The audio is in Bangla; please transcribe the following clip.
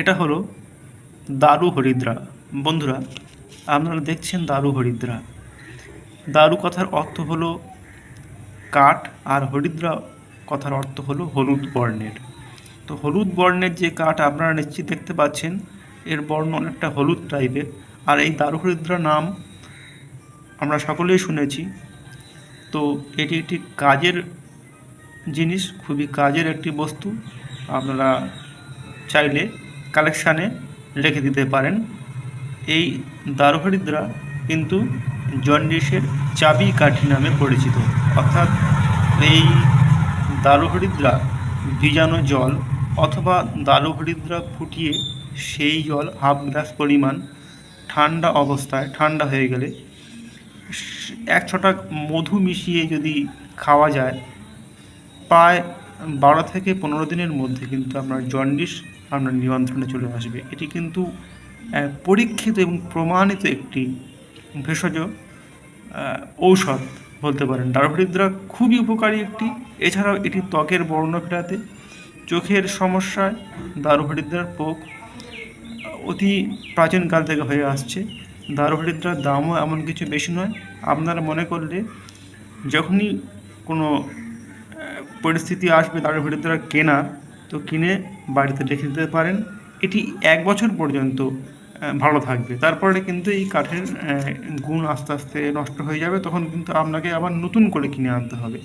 এটা হলো দারু হরিদ্রা। বন্ধুরা, আপনারা দেখছেন দারু হরিদ্রা। দারু কথার অর্থ হলো কাঠ আর হরিদ্রা কথার অর্থ হলো হলুদ বর্ণের। তো হলুদ বর্ণের যে কাঠ আপনারা নিশ্চিত দেখতে পাচ্ছেন, এর বর্ণ অনেকটা হলুদ টাইপের। আর এই দারু হরিদ্রা নাম আমরা সকলেই শুনেছি। তো এটি একটি কাজের জিনিস, খুবই কাজের একটি বস্তু। আপনারা চাইলে কালেকশানে রেখে দিতে পারেন। এই দারুহরিদ্রা কিন্তু জন্ডিসের চাবি কাঠি নামে পরিচিত। অর্থাৎ এই দারুহরিদ্রা ভিজানো জল অথবা দারুহরিদ্রা ফুটিয়ে সেই জল হাফ গ্লাস পরিমাণ ঠান্ডা অবস্থায়, ঠান্ডা হয়ে গেলে এক ছটাক মধু মিশিয়ে যদি খাওয়া যায়, প্রায় বারো থেকে পনেরো দিনের মধ্যে কিন্তু আপনার জন্ডিস আপনার নিয়ন্ত্রণে চলে আসবে। এটি কিন্তু পরীক্ষিত এবং প্রমাণিত একটি ভেষজ ঔষধ বলতে পারেন। ডারভরিদ্রা খুবই উপকারী একটি। এছাড়াও এটি ত্বকের বর্ণ ফেরাতে চোখের সমস্যায় দারুহরিদ্রার পোক অতি প্রাচীনকাল থেকে হয়ে আসছে। দারুহরিদ্রার দামও এমন কিছু বেশি নয়। আপনারা মনে করলে যখনই কোনো পরিস্থিতি আসবে দারুহরিদ্রা কেনার তো কিনে বাড়িতে রেখে দিতে পারেন। এটি এক বছর পর্যন্ত ভালো থাকবে। তারপরে কিন্তু এই কাঠের গুণ আস্তে আস্তে নষ্ট হয়ে যাবে। তখন কিন্তু আপনাকে আবার নতুন করে কিনে আনতে হবে।